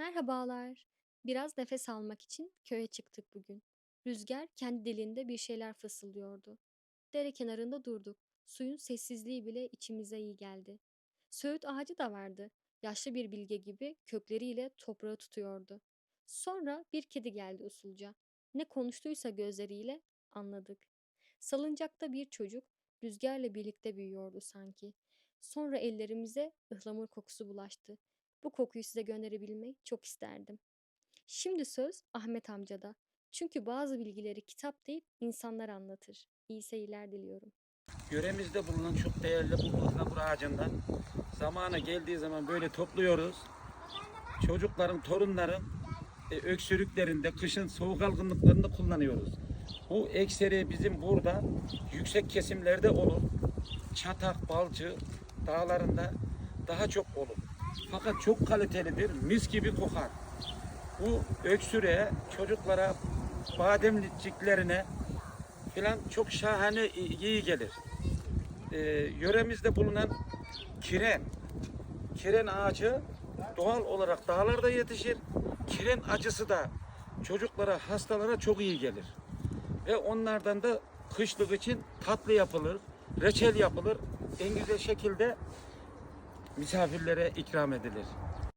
Merhabalar. Biraz nefes almak için köye çıktık bugün. Rüzgar kendi dilinde bir şeyler fısıldıyordu. Dere kenarında durduk. Suyun sessizliği bile içimize iyi geldi. Söğüt ağacı da vardı. Yaşlı bir bilge gibi kökleriyle toprağı tutuyordu. Sonra bir kedi geldi usulca. Ne konuştuysa gözleriyle anladık. Salıncakta bir çocuk rüzgarla birlikte büyüyordu sanki. Sonra ellerimize ıhlamur kokusu bulaştı. Bu kokuyu size gönderebilmeyi çok isterdim. Şimdi söz Ahmet amcada. Çünkü bazı bilgileri kitap değil insanlar anlatır. İyi seyirler diliyorum. Yöremizde bulunan çok değerli bu ıhlamur ağacından zamanı geldiği zaman böyle topluyoruz. Çocukların, torunların e, öksürüklerinde, kışın soğuk algınlıklarında kullanıyoruz. Bu ekseri bizim burada yüksek kesimlerde olur. Çatak, balcı dağlarında daha çok olur. Fakat çok kalitelidir, mis gibi kokar. Bu öksürüğe, çocuklara, bademliklerine filan çok şahane iyi gelir e, yöremizde bulunan kiren, kiren ağacı doğal olarak dağlarda yetişir. Kiren acısı da çocuklara, hastalara çok iyi gelir. Ve onlardan da kışlık için tatlı yapılır, reçel yapılır. En güzel şekilde misafirlere ikram edilir.